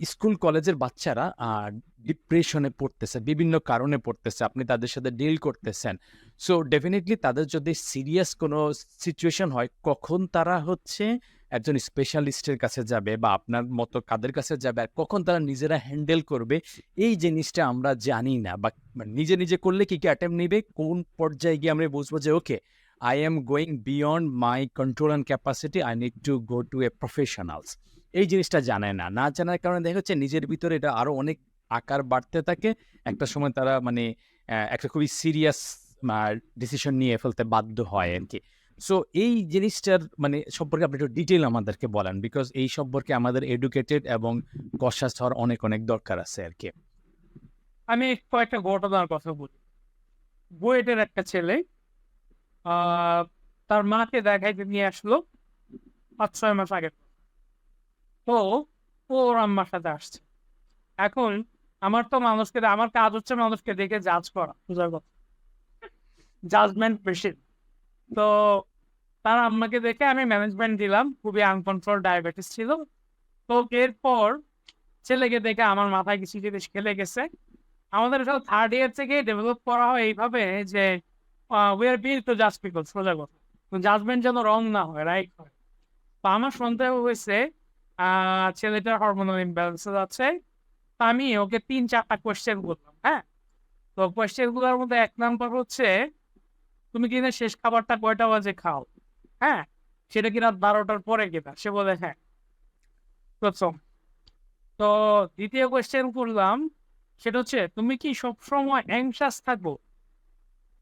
School কলেজের বাচ্চারা ডিপ্রেশনে পড়তেছে, বিভিন্ন কারণে পড়তেছে, আপনি তাদের সাথে ডিল করতেছেন। সো ডেফিনেটলি তাদের যদি সিরিয়াস কোনো সিচুয়েশন হয়, কখন তারা হচ্ছে একজন স্পেশালিস্টের কাছে যাবে বা আপনার মতো কাদের কাছে যাবে আর কখন তারা নিজেরা হ্যান্ডেল করবে, এই জিনিসটা আমরা জানি না। বা নিজে নিজে করলে কি কি অ্যাটেম্প নিবে? কোন পর্যায়ে গিয়ে আমরা বুঝব যে okay I am going beyond my control and capacity I need to go to a professionals এই জিনিসটা জানে না। না জানার কারণে দেখা যাচ্ছে নিজের ভিতরে এটা আরও অনেক আকার বাড়তে থাকে। একটা সময় তারা মানে একটা খুবই সিরিয়াস ডিসিশন নিয়ে ফেলতে বাধ্য হয় আর কি। সো এই জিনিসটার মানে সম্পর্কে আপনি একটু ডিটেল আমাদেরকে বলেন বিকজ এই সম্পর্কে আমাদের এডুকেটেড এবং কশাস হওয়ার অনেক অনেক দরকার আছে আর কি। আমি কয়েকটা ঘটনার কথা বলি। বুয়েটের একটা ছেলে তার মাকে দেখাইতে নিয়ে আসলো পাঁচ, ছয় মাস আগে তো ও ওর আম্মার সাথে আসছে। এখন আমার তো মানুষকে, আমার কাজ হচ্ছে মানুষকে দেখে জাজ করা বুঝার কথা জাজমেন্ট বেশি তো তার আম্মাকে দেখে আমি ম্যানেজমেন্ট দিলাম, খুবই আনকন্ট্রোল ডায়াবেটিস ছিল। তো এরপর ছেলেকে দেখে আমার মাথায় কিছু জিনিস খেলে গেছে। আমাদের সব থার্ড ইয়ার থেকে ডেভেলপ করা হয় এইভাবে যে উই বিল টু জাজ পিপল সোজা কথা। জাজমেন্ট যেন রং না হয় রাইট হয় তো আমার সন্দেহ হয়েছে ছেলেটার হরমোনাল ইমব্যালেন্সেস আছে আমি ওকে তিন চারটা কোয়েশ্চেন করলাম হ্যাঁ? তো কোয়েশ্চেনগুলোর মধ্যে এক নাম্বার হচ্ছে, তুমি কিনা শেষ খাবারটা কয়টা বাজে খাও? হ্যাঁ? সেটা কি রাত বারোটার পরে কিনা? সে বলে হ্যাঁ। প্রথম। তো দ্বিতীয় কোয়েশ্চেন করলাম, সেটা হচ্ছে, তুমি কি সবসময় অ্যাংশাস থাকব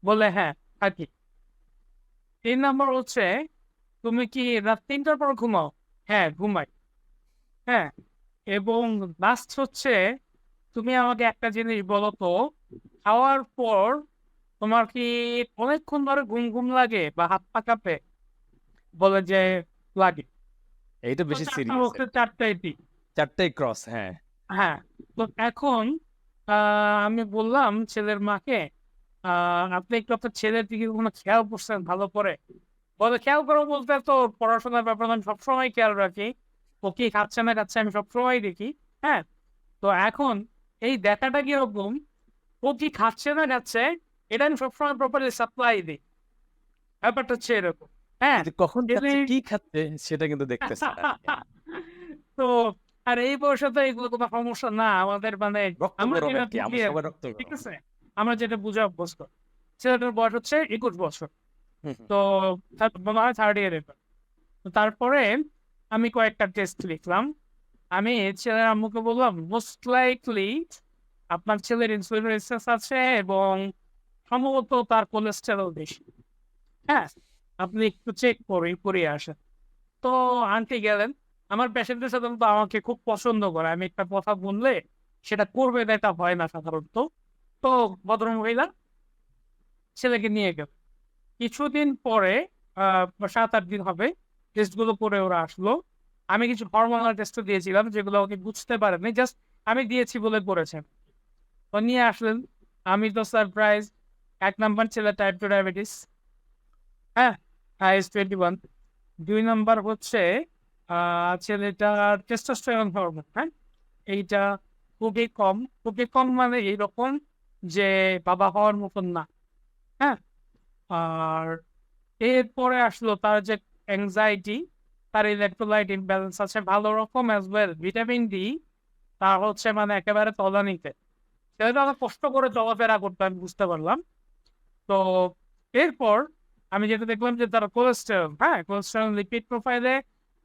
বলে হ্যাঁ থাকি। তিন নম্বর হচ্ছে, তুমি কি রাত তিনটার পর ঘুমাও? হ্যাঁ ঘুমাই। হ্যাঁ এবং লাস্ট হচ্ছে তুমি আমাকে একটা জিনিস বলো তো খাওয়ার পর তোমার কি অনেকক্ষণ ধরে ঘুম ঘুম লাগে বা হাত পা কাঁপে? বলে যে লাগে। এইটা বেশি সিরিয়াস চারটাই ঠিক চারটাই ক্রস হ্যাঁ। হ্যাঁ তো এখন আমি বললাম ছেলের মাকে আহ, আপনি একটু আপনার ছেলের দিকে কোনো খেয়াল করছেন ভালো করে? বলে খেয়াল করো বলতে তো পড়াশোনার ব্যাপারে আমি সবসময় খেয়াল রাখি। ও কি খাচ্ছে না খাচ্ছে আমি সবসময় দেখি হ্যাঁ? তো এখন এই দেখাটা কীরকম? ও কি খাচ্ছে না খাচ্ছে এটা আমি সবসময় প্রপারলি সাপ্লাই দিই। ব্যাপারটা হচ্ছে এরকম হ্যাঁ? কখন কি খাচ্ছে সেটা কিন্তু দেখতেছে তো আর এই বয়সে তো এগুলো কোনো সমস্যা না আমাদের মানে ঠিক আছে? আমরা যেটা বুঝে অভ্যস্ত ছেলেটার বয়স হচ্ছে একুশ বছর। তো থার- মনে হয় থার্ড ইয়ারে তো তারপরে আমি কয়েকটা টেস্ট লিখলাম। আমি ছেলের আম্মুকে বললাম মোস্ট লাইকলি আপনার ছেলের ইনসুলিন রেজিস্ট্যান্স আছে এবং সম্ভবত তার কোলেস্টেরল বেশি। হ্যাঁ আপনি একটু চেক করে করে আসেন। তো আন্টি গেলেন। আমার পেশেন্টের সাধারণত আমাকে খুব পছন্দ করে। আমি একটা কথা বললে সেটা করবে না, এটা হয় না সাধারণত। তো ভদ্র মহিলা ছেলেকে নিয়ে গেল। কিছুদিন পরে সাত আট দিন হবে। টেস্টগুলো করে ওরা আসলো। আমি কিছু হরমোনাল টেস্ট দিয়েছিলাম যেগুলো ওকে বুঝতে পারেনি জাস্ট আমি দিয়েছি বলে করেছেন তো নিয়ে আসলেন। আমি তো সারপ্রাইজ এক নাম্বার ছেলে টাইপ টু ডায়াবেটিস হ্যাঁ এস টোয়েন্টি ওয়ান দুই নাম্বার হচ্ছে আহ, ছেলেটার টেস্টোস্টেরন হরমোন হ্যাঁ? এইটা খুবই কম। খুবই কম মানে এইরকম যে বাবা হওয়ার মতন না হ্যাঁ? আর এরপরে আসলো তার যে অ্যাংজাইটি তার ইলেকট্রোলাইট ইমব্যালেন্স আছে ভালো রকম অ্যাজ ওয়েল ভিটামিন ডি তার হচ্ছে মানে একেবারে তলানিতে। সেটা অনেক কষ্ট করে চলাফেরা করতে আমি বুঝতে পারলাম। তো এরপর আমি যেটা দেখলাম যে তার কোলেস্টেরল হ্যাঁ কোলেস্টেরল লিপিড প্রোফাইলে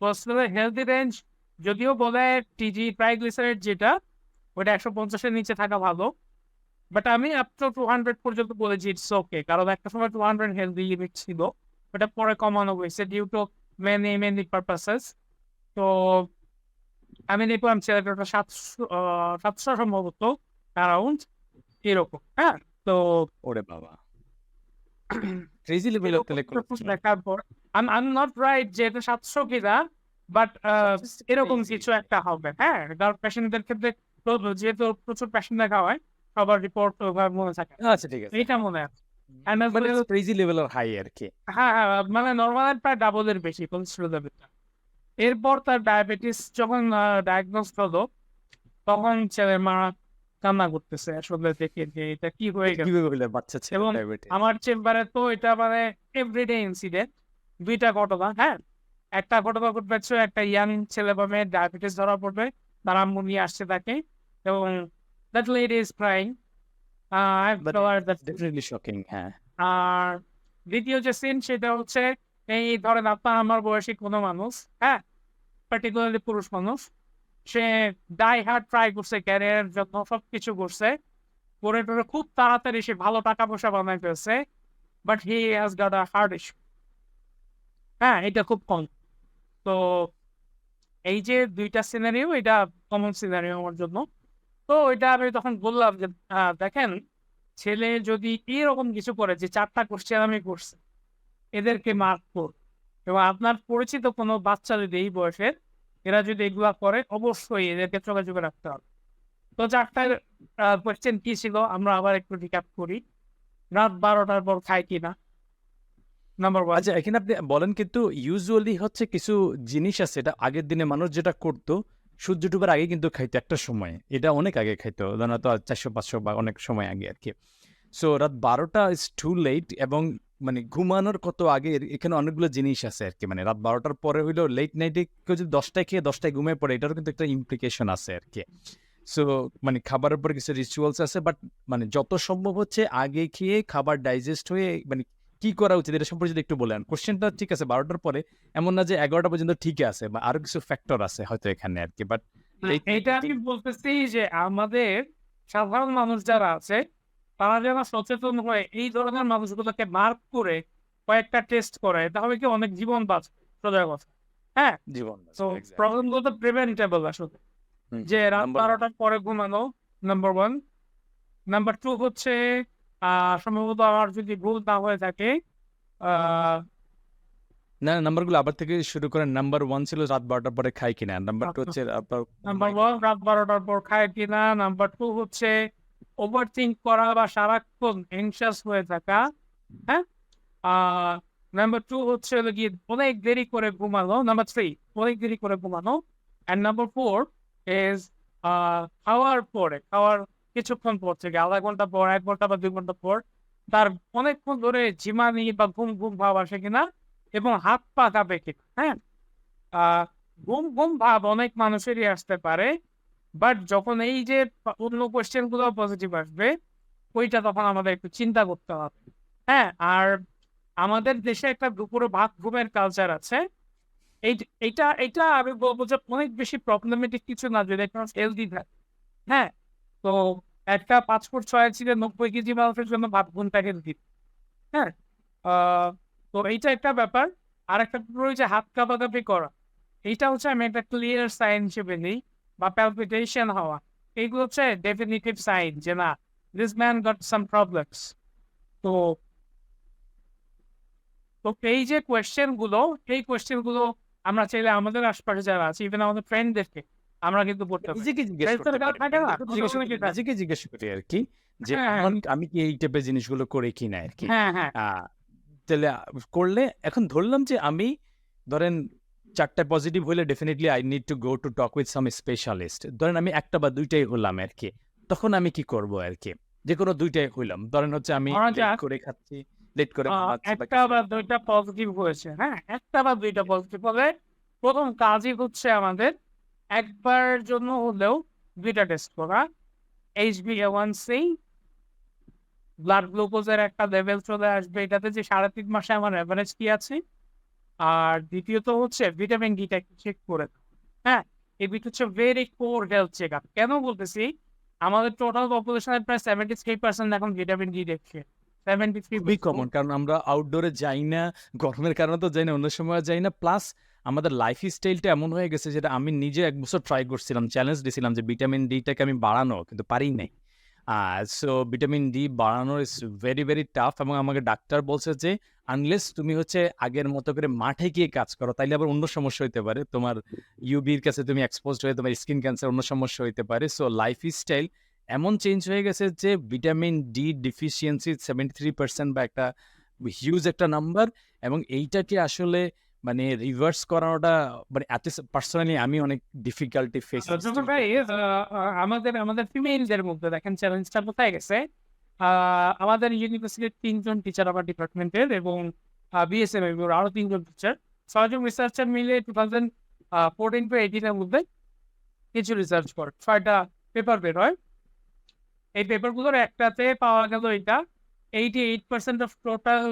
কোলেস্টেরলের হেলদি রেঞ্জ যদিও বলে টিজি ট্রাইগ্লিসারাইড যেটা ওটা একশো পঞ্চাশের নিচে থাকা ভালো। বাট আমি আপ টু টু হান্ড্রেড পর্যন্ত বলেছি ইটস ওকে কারণ একটা সময় টু হান্ড্রেড হেলদি লিমিট ছিল। ওটা পরে কমানো হয়েছে due to many many purposes তো আমি দেখলাম ছেলেটা সাতশো সাতশো সম্ভবত অ্যারাউন্ড এরকম হ্যাঁ? তো ওরে বাবা। ক্রেজি লেভেল দেখার পর আই এম নট রাইট যে এটা সাতশো কিনা বাট এরকম কিছু একটা হবে হ্যাঁ? কারণ পেশেন্টদের ক্ষেত্রে যেহেতু প্রচুর পেশেন্ট দেখা হয় সবার রিপোর্ট মনে থাকে। আচ্ছা ঠিক আছে। এইটা মনে আছে। মানে well- ক্রেজি লেভেলের হাই আর কি হ্যাঁ হ্যাঁ মানে নর্মালের প্রায় ডাবলের বেশি কোলেস্টেরল এরপর তার ডায়াবেটিস যখন ডায়াগনোস হলো তখন ছেলের মা কান্না করতেছে আসলে দেখে যে এটা কি হয়ে গেল। বাচ্চা ছেলে এবং আমার চেম্বারে তো এটা মানে এভরিডে ইনসিডেন্ট দুইটা ঘটনা হ্যাঁ? একটা ঘটনা ঘটবে একটা ইয়াং ছেলে বা মেয়ের ডায়াবেটিস ধরা পড়বে তার আম্মু নিয়ে আসছে তাকে এবং that lady is crying But Definitely shocking, হ্যাঁ। আর দ্বিতীয় যে সিন সেটা হচ্ছে এই ধরেন আপনার আমার বয়সী কোনো মানুষ হ্যাঁ? পার্টিকুলারলি পুরুষ মানুষ সে ডাই হার্ড ট্রাই করছে ক্যারিয়ারের সব কিছু করছে। করে টোরে খুব তাড়াতাড়ি সে ভালো টাকা পয়সা বানাই ফেলছে but he has got a hard issue হ্যাঁ এটা খুব কম। তো এই যে দুইটা সিনারিও এটা কমন সিনারিও আমার জন্য। তো ওইটা আমি তখন বললাম যে দেখেন, ছেলে যদি এরকম কিছু করে যে চারটা কোশ্চেন আমি করছি, এদেরকে মার্ক কর এবং আপনার পরিচিত কোনো বাচ্চা যদি এই বয়সের এরা যদি এগুলা করে, অবশ্যই এদেরকে যোগাযোগে রাখতে হবে। তো চারটার কোশ্চেন কি ছিল? আমরা আবার একটু রিক্যাপ করি। রাত বারোটার পর খাই কিনা নাম্বার ওয়ান আচ্ছা এখানে আপনি বলেন কিন্তু ইউজুয়ালি হচ্ছে কিছু জিনিস আছে, এটা আগের দিনে মানুষ যেটা করতো সূর্য ডুবার আগে কিন্তু খাইতো একটা সময়। এটা অনেক আগে খাইতো হয়তো চারশো, পাঁচশো বা অনেক সময় আগে আর কি। সো রাত বারোটা ইজ টু লেট এবং মানে ঘুমানোর কত আগে এখানে অনেকগুলো জিনিস আছে আর কি। মানে রাত বারোটার পরে হইলেও লেট নাইটে কেউ যদি দশটায় খেয়ে দশটায় ঘুমিয়ে পড়ে, এটারও কিন্তু একটা ইমপ্লিকেশন আছে আর কি। সো মানে খাবারের পরে কিছু রিচুয়ালস আছে বাট মানে যত সম্ভব হচ্ছে আগে খেয়ে খাবার ডাইজেস্ট হয়ে মানে কি করা উচিত এটা সম্পর্কে যদি একটু বলেন। কোশ্চেনটা ঠিক আছে বারোটার পরে এমন না যে এগারোটা পর্যন্ত ঠিক আছে বা আরও কিছু ফ্যাক্টর আছে হয়তো এখানে আর কি বাট এটা আমি বলতেছি যে আমাদের সাধারণ মানুষ যারা আছে তারা যেন সচেতন হয়ে এই ধরনের মানুষগুলোকে মার্ক করে কয়েকটা টেস্ট করে তাহলে কি অনেক জীবন বাঁচবে সোজা কথা। হ্যাঁ? জীবন তো প্রবলেমগুলো তো প্রিভেন্টেবল আসলে। যে রাত বারোটার পরে ঘুমানো নাম্বার ওয়ান নাম্বার টু হচ্ছে সম্ভবত আমার যদি ভুল না হয়ে থাকে না নাম্বারগুলো আবার থেকে শুরু করেন। নাম্বার ওয়ান ছিল রাত বারোটার পরে খাই কিনা। নাম্বার টু আচ্ছা। হচ্ছে নাম্বার ওয়ান রাত বারোটার পর খায় কিনা। নাম্বার টু হচ্ছে ওভার থিঙ্ক করা বা সারাক্ষণ এংশাস হয়ে থাকা। হ্যাঁ? নাম্বার টু হচ্ছে হলো গিয়ে অনেক দেরি করে ঘুমানো। নাম্বার থ্রি অনেক দেরি করে ঘুমানো। অ্যান্ড নাম্বার ফোর ইজ খাওয়ার পরে খাওয়ার কিছুক্ষণ পর থেকে, আধা ঘণ্টা পর, এক ঘণ্টা বা দুই ঘণ্টা পর, তার অনেকক্ষণ ধরে ঝিমানি বা ঘুম ঘুম ভাব আসে কিনা এবং হাত পা কাঁপে কিনা হ্যাঁ? ঘুম ঘুম ভাব অনেক মানুষেরই আসতে পারে বাট যখন এই যে অন্য কোয়েশ্চেনগুলো পজিটিভ আসবে, ওইটা তখন আমাদের একটু চিন্তা করতে হবে হ্যাঁ? আর আমাদের দেশে একটা দুপুরে ভাত ঘুমের কালচার আছে, এই, এইটা এটা আমি বলব যে অনেক বেশি প্রবলেমেটিক কিছু না, যদি হেলদি থাকে হ্যাঁ? তো একটা পাঁচ ফুট ছয় ছিল নব্বই কেজি মানুষের জন্য ভাত ঘুমটা হেলদি হ্যাঁ? আহ, তো এইটা একটা ব্যাপার। আর একটা হচ্ছে হাত কাঁপাকাঁপি করা। এইটা হচ্ছে আমি একটা ক্লিয়ার সাইন হিসেবে নিই বা প্যালপিটেশন হওয়া। এইগুলো হচ্ছে ডেফিনিটিভ সাইন যে না this man got some problems তো তো এই যে কোয়েশ্চেনগুলো এই কোয়েশ্চেনগুলো আমরা চাইলে আমাদের আশপাশে যারা আছে ইভেন আমাদের ফ্রেন্ডদেরকে আমরা কিন্তু নিজেকে জিজ্ঞেস না? করি, আর কি যে হ্যাঁ, হ্যাঁ। আমি কি এই টাইপের জিনিসগুলো করি কিনা আর কি। হ্যাঁ তাহলে করলে এখন ধরলাম যে আমি ধরেন চারটা পজিটিভ হলে definitely I need to go to talk with some specialist ধরেন আমি একটা বা দুইটাই হলাম আর কি তখন আমি কি করব আর কি? যে কোনো দুইটাই হইলাম। ধরেন হচ্ছে আমি করে খাচ্ছি লেট করে একটা বা দুইটা পজিটিভ হয়েছে হ্যাঁ? একটা বা দুইটা পজিটিভ হলে প্রথম কাজই হচ্ছে আমাদের একবার জন্য হলেও দুইটা টেস্ট করা। H B one C blood গ্লুকোজের একটা লেভেল চলে আসবে। এটাতে যে সাড়ে তিন মাসে আমার অ্যাভারেজ কি আছে? আর দ্বিতীয়ত হচ্ছে ভিটামিন ডিটা চেক করে হ্যাঁ এই দুটো হচ্ছে very core health check up কেন বলতেছি? আমাদের টোটাল পপুলেশনের প্রায় সেভেন্টি থ্রি পার্সেন্ট এখন ভিটামিন ডি দেখছে। সেভেন্টি থ্রি খুবই কমন কারণ আমরা আউটডোরে যাই না গরমের কারণে তো যাই না অন্য সময় যাই না। প্লাস আমাদের লাইফ স্টাইলটা এমন হয়ে গেছে যেটা আমি নিজে এক বছর ট্রাই করছিলাম চ্যালেঞ্জ দিয়েছিলাম যে ভিটামিন ডিটাকে আমি বাড়ানো কিন্তু পারি নাই। সো ভিটামিন ডি বাড়ানো ইজ ভেরি ভেরি টাফ এবং আমাকে ডাক্তার বলছে যে আনলেস তুমি হচ্ছে আগের মতো করে মাঠে গিয়ে কাজ করো তাইলে আবার অন্য সমস্যা হইতে পারে। তোমার ইউবির কাছে তুমি এক্সপোজড হয়ে তোমার স্কিন ক্যান্সার অন্য সমস্যা হইতে পারে। সো লাইফ স্টাইল এমন চেঞ্জ হয়ে গেছে যে vitamin D deficiency seventy three percent বা একটা হিউজ একটা নাম্বার এবং এইটাকে আসলে মানে রিভার্স করাটা মানে এত পার্সোনালি আমি অনেক ডিফিকাল্টি ফেস ভাই আমাদের আমাদের ফিমেলদের মধ্যে দেখেন চ্যালেঞ্জটা কোথায় গেছে? আমাদের ইউনিভার্সিটির তিনজন টিচার আমার ডিপার্টমেন্টের এবং বিএসএম আরও তিনজন টিচার ছয়জন রিসার্চার মিলে টু থাউজেন্ড ফোরটিন টু এইটিনের মধ্যে কিছু রিসার্চ কর ছয়টা পেপার বের হয়। এই পেপারগুলোর একটাতে পাওয়া গেল এটা। Eighty eight percent of total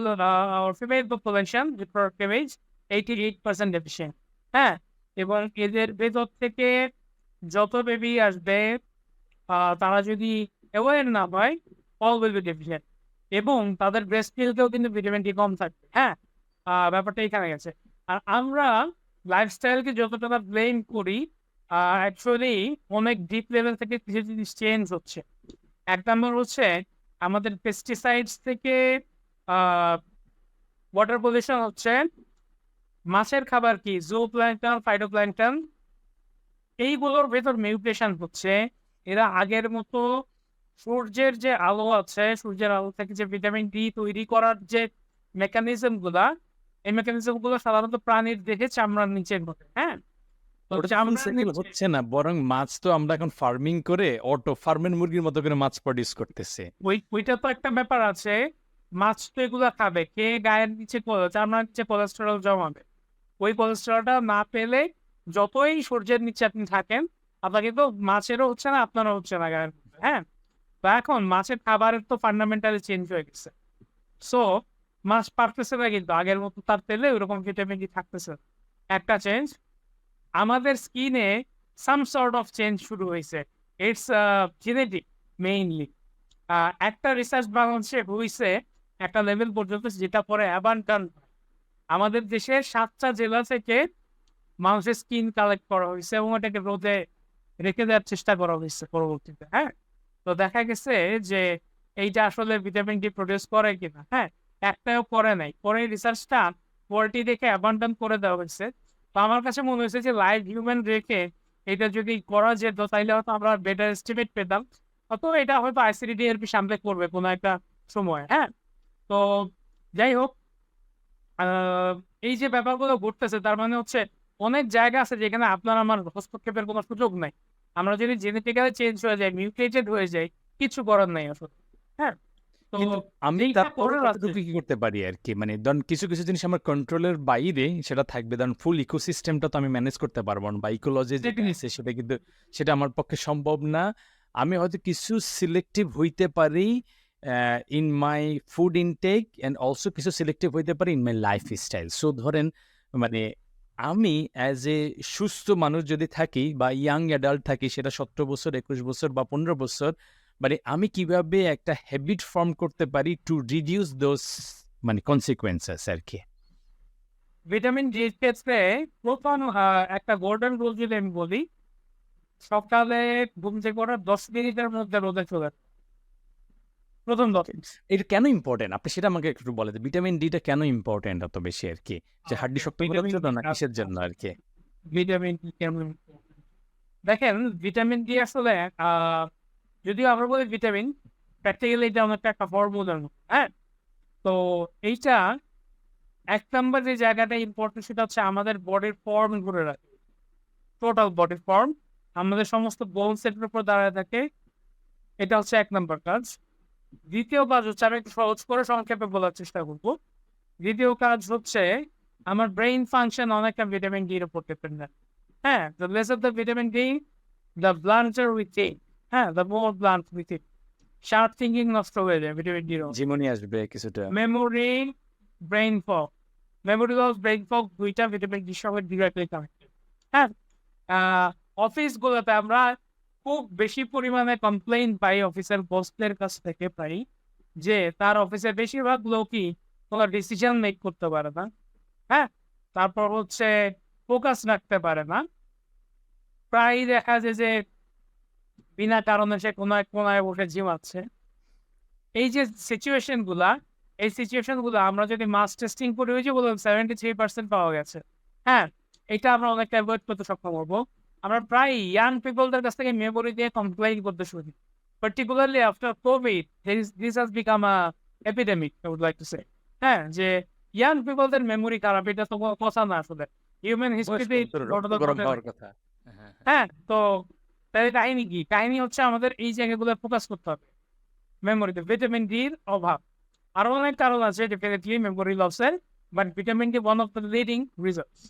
female population reproductive age eighty eight percent deficient হ্যাঁ? এবং এদের ভেতর থেকে যত বেবি আসবে তারা যদি অ্যাওয়ার না হয় অল উইল বি ডেফিসিয়েন্ট এবং তাদের ব্রেস্ট মিল্কেও কিন্তু ভিটামিন ডি কম থাকবে হ্যাঁ? ব্যাপারটা এখানে গেছে। আর আমরা লাইফস্টাইলকে যতটা ব্লেম করি অ্যাকচুয়ালি অনেক ডিপ লেভেল থেকে কিছু জিনিস চেঞ্জ হচ্ছে। এক নম্বর হচ্ছে আমাদের পেস্টিসাইডস থেকে ওয়াটার পলিউশন হচ্ছে মাছের খাবার কি? জু প্ল্যান্টন ফাইটোপ্ল্যান্টন এইগুলোর ভেতর মিউটেশন হচ্ছে। এরা আগের মতো সূর্যের যে আলো আছে, সূর্যের আলো থেকে যে ভিটামিন ডি তৈরি করার যে মেকানিজমগুলা, এই মেকানিজমগুলো সাধারণত প্রাণীর দেহে চামড়ার নিচে ঘটে হ্যাঁ? হচ্ছে না বরং মাছ তো আমরা এখন ফার্মিং করে অটো ফার্মের মুরগির মতো করে মাছ প্রডিউস করতেছে। ওই ওইটা তো একটা ব্যাপার আছে মাছ তো এগুলা খাবে কে গায়ের নিচে চামড়ার নিচে কোলেস্টেরল জমাবে ওই কোলেস্টেরলটা না পেলে যতই সূর্যের নিচে আপনি থাকেন আপনার কিন্তু মাছেরও হচ্ছে না আপনারও হচ্ছে না গায়ের হ্যাঁ? তো এখন মাছের খাবারের তো ফান্ডামেন্টালি চেঞ্জ হয়ে গেছে। সো মাছ পারতেছে না কিন্তু আগের মতো তার তেলে ওইরকম ভিটামিন ডি থাকতেছে একটা চেঞ্জ আমাদের স্কিনে সাম সর্ট অফ চেঞ্জ শুরু হয়েছে। ইটস জেনেটিক মেইনলি একটা রিসার্চ বাংলাদেশে হয়েছে, একটা লেভেল পর্যন্ত, যেটা পরে অ্যাবান্ডান আমাদের দেশের সাতটা জেলা থেকে মানুষের স্কিন কালেক্ট করা হয়েছে এবং এটাকে রোদে রেখে দেওয়ার চেষ্টা করা হয়েছে পরবর্তীতে হ্যাঁ? তো দেখা গেছে যে এইটা আসলে ভিটামিন ডি প্রডিউস করে কিনা হ্যাঁ? একটাও করে নাই। পরে রিসার্চটা কোয়ালিটি দেখে অ্যাবান্ডান করে দেওয়া হয়েছে। তো আমার কাছে মনে হয়েছে যে লাইভ হিউম্যান রেখে এটা যদি করা যেত তাইলে হয়তো আমরা বেটার এস্টিমেট পেতাম। অথবা এটা হয়তো আইসিডি এর সামনে করবে কোনো একটা সময় হ্যাঁ? তো যাই হোক এই যে ব্যাপারগুলো ঘটতেছে, তার মানে হচ্ছে অনেক জায়গা আছে যেখানে আপনার আমার হস্তক্ষেপের কোনো সুযোগ নাই। আমরা যদি জেনেটিক্যালি চেঞ্জ হয়ে যাই মিউটেটেড হয়ে যাই, কিছু করার নাই আসলে হ্যাঁ? তো আমি তারপরে। কতটুকু কি করতে পারি আর কি? মানে ধরুন কিছু কিছু জিনিস আমার কন্ট্রোলের বাইরে সেটা থাকবে। ধরুন ফুল ইকোসিস্টেমটা তো আমি ম্যানেজ করতে পারব। না বা ইকোলজি যেটা Definitely. আছে সেটা কিন্তু সেটা আমার পক্ষে সম্ভব না। আমি হয়তো কিছু সিলেক্টিভ হইতে পারি in my food intake and also কিছু সিলেক্টিভ হইতে পারি in my life style so ধরেন মানে আমি অ্যাজ এ সুস্থ মানুষ যদি থাকি বা ইয়াং অ্যাডাল্ট থাকি সেটা সতেরো বছর একুশ বছর বা পনেরো বছর মানে আমি কীভাবে একটা হ্যাবিট ফর্ম করতে পারি টু রিডিউস দোজ মানে কনসিকুয়েন্সেস আর কি ভিটামিন ডি ক্ষেত্রে প্রথম একটা গোল্ডেন রুল যদি আমি বলি সকালে ঘুম থেকে ওঠার দশ মিনিটের মধ্যে রোদে চলে। প্রথম দশ এটা কেন ইম্পর্টেন্ট আপনি সেটা আমাকে একটু বলে দেন। ভিটামিন ডিটা কেন ইম্পর্টেন্ট অত বেশি আর কি যে হাড্ডি শক্ত করার জন্য না কিসের জন্য আর কি ভিটামিন ডি কেমন? দেখেন ভিটামিন ডি আসলে যদিও আমরা বলি ভিটামিন প্র্যাকটিক্যালি এটা অনেকটা একটা মতো হ্যাঁ? তো এইটা এক নম্বর যে জায়গাটা ইম্পর্টেন্ট সেটা হচ্ছে আমাদের বডির ফর্ম ধরে রাখে। টোটাল বডির ফর্ম আমাদের সমস্ত বোন সেটের উপর দাঁড়ায় থাকে। এটা হচ্ছে এক নম্বর কাজ। দ্বিতীয় কাজ হচ্ছে, আমি একটু সহজ করে সংক্ষেপে বলার চেষ্টা করব। দ্বিতীয় কাজ হচ্ছে, আমার ব্রেইন ফাংশন অনেকটা ভিটামিন ডির উপর ডিপেন্ডেন্ট হ্যাঁ? The less of the vitamin D the blunter with it হ্যাঁ the more blunt with it sharp thinking নষ্ট হয়ে যায় ভিটামিন ডির জীবনী আসবে কিছুটা। Memory brain fog memory loss brain fog দুইটা ভিটামিন ডির সঙ্গে ডিরেক্টলি কানেক্টেড হ্যাঁ অফিসগুলোতে আমরা খুব বেশি পরিমাণে কমপ্লেইন পাই অফিসের বসদের কাছ থেকে পাই যে তার অফিসের বেশিরভাগ লোকই কোনো ডিসিশন মেক করতে পারে না। হ্যাঁ তারপর হচ্ছে ফোকাস রাখতে পারে না। প্রায় দেখা যায় যে বিনা কারণে সে কোনো এক কোনায় বসে জিমাচ্ছে এই যে সিচুয়েশনগুলা এই সিচুয়েশনগুলো আমরা যদি মাস টেস্টিং করে হয়েছে বললাম সেভেন্টি থ্রি পার্সেন্ট পাওয়া গেছে। হ্যাঁ এটা আমরা অনেকটা অ্যাভয়েড করতে সক্ষম হব। আমরা প্রায় ইয়াং পিপলদের কাছ থেকে মেমোরি দিয়ে কমপ্লেইন করতে শুনি। Particularly after Covid this has become a epidemic I would like to say হ্যাঁ যে ইয়াং পিপলদের মেমোরি খারাপ এটা তো কথা না আসলে। হিউম্যান হিস্ট্রিতে হ্যাঁ, হ্যাঁ। হ্যাঁ তো তাহলে কাহিনী কি? কাহিনী হচ্ছে আমাদের এই জায়গাগুলো ফোকাস করতে হবে। মেমোরিতে ভিটামিন ডির অভাব। আরও অনেক কারণ আছে ডেফিনেটলি মেমোরি লসের but vitamin D one of the leading reasons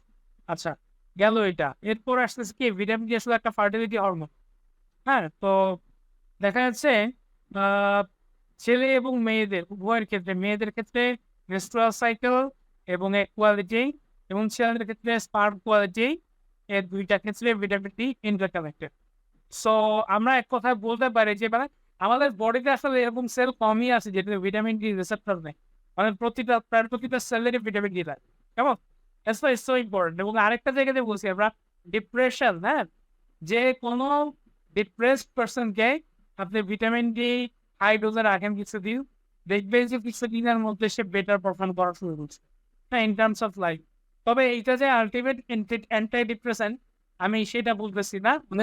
আচ্ছা গেল এটা। এরপর আসতেছে কি? ভিটামিন ডি আসলে একটা ফার্টিলিটি হরমোন হ্যাঁ তো দেখা যাচ্ছে ছেলে এবং মেয়েদের, উভয়ের ক্ষেত্রে, মেয়েদের ক্ষেত্রে মেনস্ট্রুয়াল সাইকেল এবং কোয়ালিটি এবং ছেলেদের ক্ষেত্রে স্পার্ম কোয়ালিটি এর দুইটা ক্ষেত্রে ভিটামিন ডি ইন্টারকানেক্টেড সো আমরা এক কথায় বলতে পারি যে মানে আমাদের বডিতে আসলে এরকম সেল কমই আছে যেটা ভিটামিন ডি রিসেপ্টর নেই। মানে প্রতিটা, প্রায় প্রতিটা সেলেরই ভিটামিন ডি লাগে, কেমন? ইজ সো ইম্পর্টেন্ট এবং আরেকটা জায়গাতে বলছি, আমরা ডিপ্রেশন হ্যাঁ? যে কোনো ডিপ্রেসড পার্সনকে আপনি ভিটামিন ডি হাই ডোজে রাখেন কিছুদিন দেখবেন যে কিছুদিনের মধ্যে সে বেটার পারফর্ম করা শুরু করছে হ্যাঁ ইন টার্মস অফ লাইফ তবে এইটা যে আলটিমেট অ্যান্টি ডিপ্রেশন আমি সেটা বলতেছি না। মানে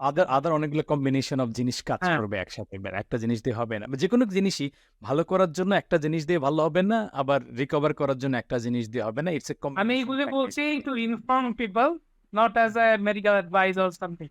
আদার আদার অনেকগুলো কম্বিনেশন অফ জিনিস কাজ হ্যাঁ। করবে একসাথে একটা জিনিস দিয়ে হবে না। যে কোনো জিনিসই ভালো করার জন্য একটা জিনিস দিয়ে ভালো হবে না আবার রিকভার করার জন্য একটা জিনিস দিয়ে হবে না। ইটস এ আমি এগুলো বলছি to inform people not as a medical advice or something